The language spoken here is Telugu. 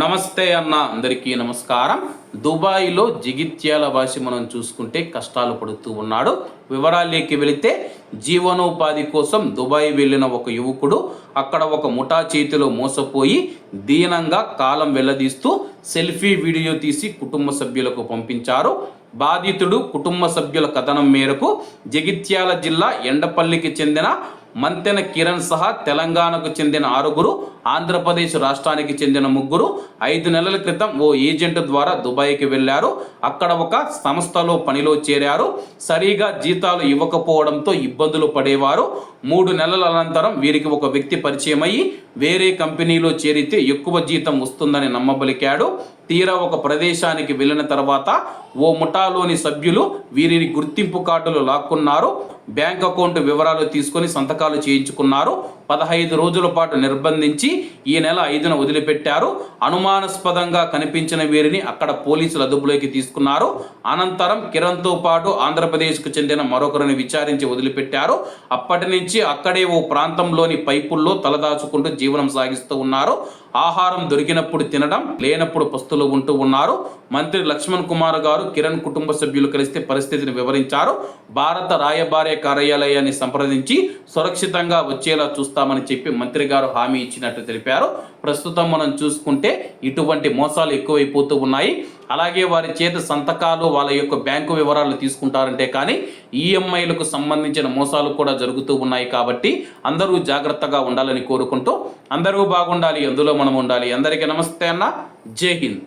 నమస్తే అన్న అందరికీ నమస్కారం. దుబాయ్లో జగిత్యాల భాష మనం చూసుకుంటే కష్టాలు పడుతూ ఉన్నాడు. వివరాల్లోకి వెళితే జీవనోపాధి కోసం దుబాయ్ వెళ్ళిన ఒక యువకుడు అక్కడ ఒక ముఠా చేతిలో మోసపోయి దీనంగా కాలం వెల్లదీస్తూ సెల్ఫీ వీడియో తీసి కుటుంబ సభ్యులకు పంపించారు. బాధితుడు కుటుంబ సభ్యుల కథనం మేరకు జగిత్యాల జిల్లా ఎండపల్లికి చెందిన మంతెన కిరణ్ సహా తెలంగాణకు చెందిన ఆరుగురు ఆంధ్రప్రదేశ్ రాష్ట్రానికి చెందిన ముగ్గురు ఐదు నెలల క్రితం ఓ ఏజెంట్ ద్వారా దుబాయ్కి వెళ్ళారు. అక్కడ ఒక సంస్థలో పనిలో చేరారు. సరిగా జీతాలు ఇవ్వకపోవడంతో ఇబ్బందులు పడేవారు. మూడు నెలల అనంతరం వీరికి ఒక వ్యక్తి పరిచయం అయ్యి వేరే కంపెనీలో చేరితే ఎక్కువ జీతం వస్తుందని నమ్మబలికాడు. తీరా ఒక ప్రదేశానికి వెళ్ళిన తర్వాత ఓ ముఠాలోని సభ్యులు వీరిని గుర్తింపు కార్డులు లాక్కున్నారు. బ్యాంక్ అకౌంట్ వివరాలు తీసుకొని సంతకాలు చేయించుకున్నారు. పదహైదు రోజుల పాటు నిర్బంధించి ఈ నెల ఐదున వదిలిపెట్టారు. అనుమానాస్పదంగా కనిపించిన వీరిని అక్కడ పోలీసులు అదుపులోకి తీసుకున్నారు. అనంతరం కిరణ్తో పాటు ఆంధ్రప్రదేశ్కు చెందిన మరొకరిని విచారించి వదిలిపెట్టారు. అప్పటి నుంచి అక్కడే ఓ ప్రాంతంలోని పైపుల్లో తలదాచుకుంటూ జీవనం సాగిస్తూ ఉన్నారు. ఆహారం దొరికినప్పుడు తినడం లేనప్పుడు పుస్తకం పస్తులు ఉంటూ ఉన్నారు. మంత్రి లక్ష్మణ్ కుమార్ గారు కిరణ్ కుటుంబ సభ్యులు కలిస్తే పరిస్థితిని వివరించారు. భారత రాయబార్య కార్యాలయాన్ని సంప్రదించి సురక్షితంగా వచ్చేలా చూస్తామని చెప్పి మంత్రి గారు హామీ ఇచ్చినట్టు తెలిపారు. ప్రస్తుతం మనం చూసుకుంటే ఇటువంటి మోసాలు ఎక్కువైపోతూ ఉన్నాయి. అలాగే వారి చేతి సంతకాలు వాళ్ళ యొక్క బ్యాంకు వివరాలు తీసుకుంటారంటే కానీ ఈఎంఐలకు సంబంధించిన మోసాలు కూడా జరుగుతూ ఉన్నాయి కాబట్టి అందరూ జాగ్రత్తగా ఉండాలని కోరుకుంటూ అందరూ బాగుండాలి అందులో మనం ఉండాలి. అందరికీ నమస్తే అన్న. జై హింద్.